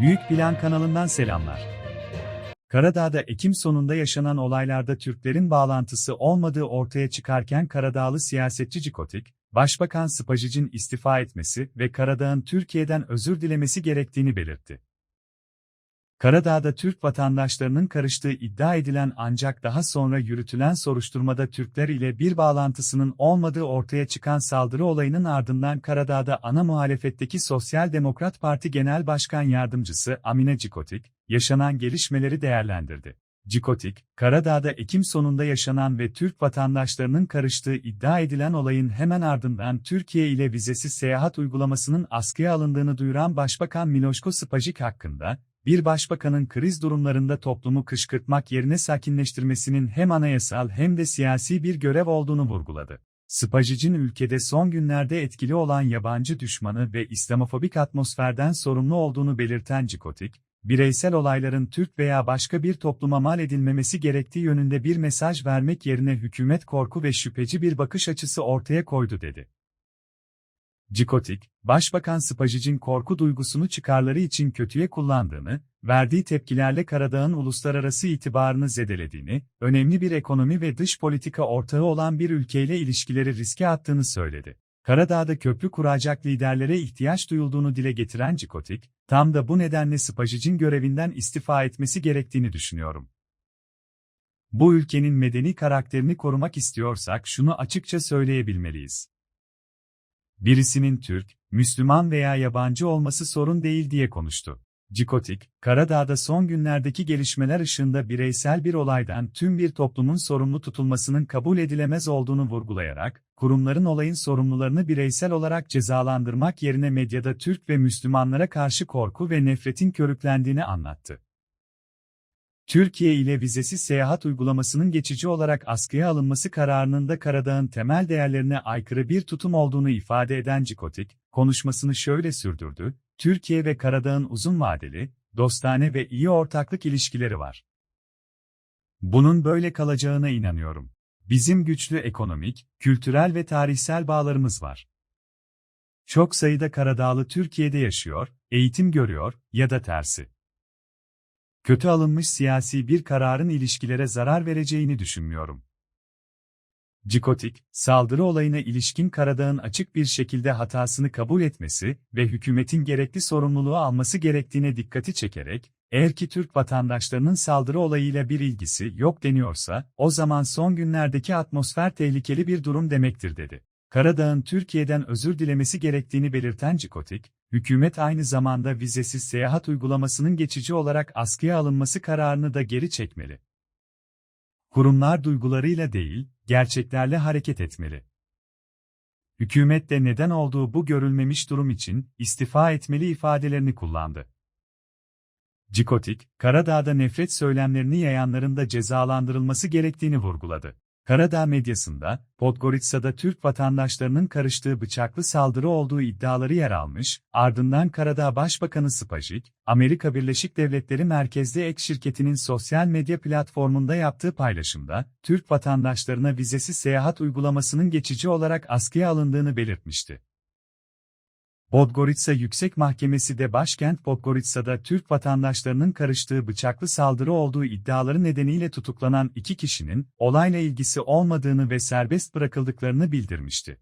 Büyük Plan kanalından selamlar. Karadağ'da Ekim sonunda yaşanan olaylarda Türklerin bağlantısı olmadığı ortaya çıkarken Karadağlı siyasetçi Cikotik, Başbakan Spajic'in istifa etmesi ve Karadağ'ın Türkiye'den özür dilemesi gerektiğini belirtti. Karadağ'da Türk vatandaşlarının karıştığı iddia edilen ancak daha sonra yürütülen soruşturmada Türkler ile bir bağlantısının olmadığı ortaya çıkan saldırı olayının ardından Karadağ'da ana muhalefetteki Sosyal Demokrat Parti Genel Başkan Yardımcısı Amine Cikotik, yaşanan gelişmeleri değerlendirdi. Cikotik, Karadağ'da Ekim sonunda yaşanan ve Türk vatandaşlarının karıştığı iddia edilen olayın hemen ardından Türkiye ile vizesiz seyahat uygulamasının askıya alındığını duyuran Başbakan Miloško Spajik hakkında, bir başbakanın kriz durumlarında toplumu kışkırtmak yerine sakinleştirmesinin hem anayasal hem de siyasi bir görev olduğunu vurguladı. Spajic'in ülkede son günlerde etkili olan yabancı düşmanı ve İslamofobik atmosferden sorumlu olduğunu belirten Cikotik, bireysel olayların Türk veya başka bir topluma mal edilmemesi gerektiği yönünde bir mesaj vermek yerine hükümet korku ve şüpheci bir bakış açısı ortaya koydu dedi. Cikotik, Başbakan Spajic'in korku duygusunu çıkarları için kötüye kullandığını, verdiği tepkilerle Karadağ'ın uluslararası itibarını zedelediğini, önemli bir ekonomi ve dış politika ortağı olan bir ülkeyle ilişkileri riske attığını söyledi. Karadağ'da köprü kuracak liderlere ihtiyaç duyulduğunu dile getiren Cikotik, tam da bu nedenle Spajic'in görevinden istifa etmesi gerektiğini düşünüyorum. Bu ülkenin medeni karakterini korumak istiyorsak şunu açıkça söyleyebilmeliyiz. Birisinin Türk, Müslüman veya yabancı olması sorun değil diye konuştu. Cikotik, Karadağ'da son günlerdeki gelişmeler ışığında bireysel bir olaydan tüm bir toplumun sorumlu tutulmasının kabul edilemez olduğunu vurgulayarak, kurumların olayın sorumlularını bireysel olarak cezalandırmak yerine medyada Türk ve Müslümanlara karşı korku ve nefretin körüklendiğini anlattı. Türkiye ile vizesiz seyahat uygulamasının geçici olarak askıya alınması kararının da Karadağ'ın temel değerlerine aykırı bir tutum olduğunu ifade eden Cikotik, konuşmasını şöyle sürdürdü, Türkiye ve Karadağ'ın uzun vadeli, dostane ve iyi ortaklık ilişkileri var. Bunun böyle kalacağına inanıyorum. Bizim güçlü ekonomik, kültürel ve tarihsel bağlarımız var. Çok sayıda Karadağlı Türkiye'de yaşıyor, eğitim görüyor ya da tersi kötü alınmış siyasi bir kararın ilişkilere zarar vereceğini düşünmüyorum. Cikotik, saldırı olayına ilişkin Karadağ'ın açık bir şekilde hatasını kabul etmesi ve hükümetin gerekli sorumluluğu alması gerektiğine dikkati çekerek, eğer ki Türk vatandaşlarının saldırı olayıyla bir ilgisi yok deniyorsa, o zaman son günlerdeki atmosfer tehlikeli bir durum demektir dedi. Karadağ'ın Türkiye'den özür dilemesi gerektiğini belirten Cikotik, hükümet aynı zamanda vizesiz seyahat uygulamasının geçici olarak askıya alınması kararını da geri çekmeli. Kurumlar duygularıyla değil, gerçeklerle hareket etmeli. Hükümet de neden olduğu bu görülmemiş durum için istifa etmeli ifadelerini kullandı. Cikotik, Karadağ'da nefret söylemlerini yayanların da cezalandırılması gerektiğini vurguladı. Karadağ medyasında, Podgoritsa'da Türk vatandaşlarının karıştığı bıçaklı saldırı olduğu iddiaları yer almış, ardından Karadağ Başbakanı Spajik, Amerika Birleşik Devletleri merkezli ek şirketinin sosyal medya platformunda yaptığı paylaşımda, Türk vatandaşlarına vizesiz seyahat uygulamasının geçici olarak askıya alındığını belirtmişti. Podgorica Yüksek Mahkemesi de başkent Podgorica'da Türk vatandaşlarının karıştığı bıçaklı saldırı olduğu iddiaları nedeniyle tutuklanan iki kişinin olayla ilgisi olmadığını ve serbest bırakıldıklarını bildirmişti.